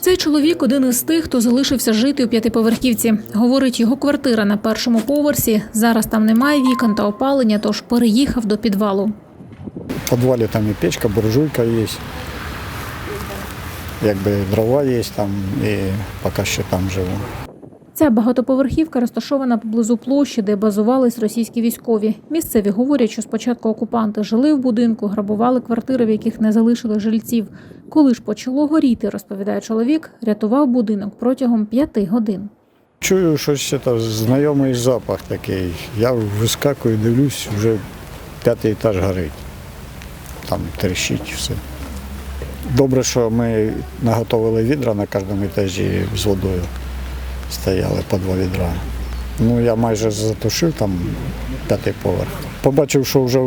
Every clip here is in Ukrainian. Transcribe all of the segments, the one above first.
Цей чоловік один із тих, хто залишився жити у п'ятиповерхівці. Говорить, його квартира на першому поверсі. Зараз там немає вікон та опалення, тож переїхав до підвалу. В підвалі там і печка, буржуйка є. Якби дрова є там, і поки що там живу. Ця багатоповерхівка розташована поблизу площі, де базувались російські військові. Місцеві говорять, що спочатку окупанти жили в будинку, грабували квартири, в яких не залишили жильців. Коли ж почало горіти, розповідає чоловік, рятував будинок протягом п'яти годин. Чую щось це, знайомий запах такий. Я вискакую, дивлюсь, вже п'ятий етаж горить. Там тріщить все. Добре, що ми наготовили відра на кожному етажі з водою. Стояли по два відра. Ну, я майже затушив там п'ятий поверх. Побачив, що вже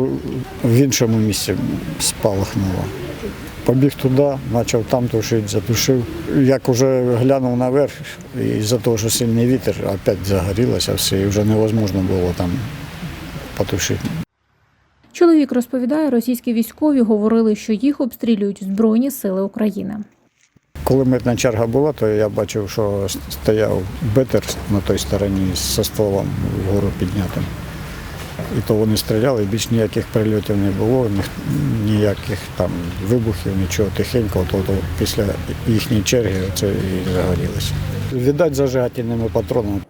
в іншому місці спалахнуло. Побіг туди, почав там тушити, затушив. Як вже глянув наверх, і за того, що сильний вітер, опять загорілося все, і вже невозможно було там потушити. Чоловік розповідає, російські військові говорили, що їх обстрілюють Збройні сили України. Коли митна черга була, то я бачив, що стояв бетер на той стороні з стволом вгору піднятим. І то вони стріляли, більш ніяких прильотів не було, ніяких там вибухів, нічого тихенько, то, то після їхньої черги це і загорілося. Віддать зажигательними патронами.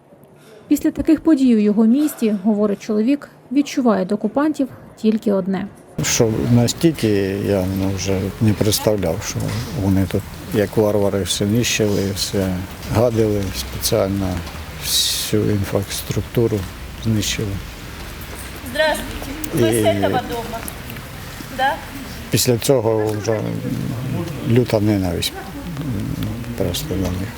Після таких подій у його місті, говорить чоловік, відчуває до окупантів тільки одне. Що настільки я ну, вже не представляв, що вони тут, як варвари, все нищили, все гадили спеціально, всю інфраструктуру знищили. Здравствуйте. Вы с И- этого? Да? Після цього вже люта ненависть просто до них.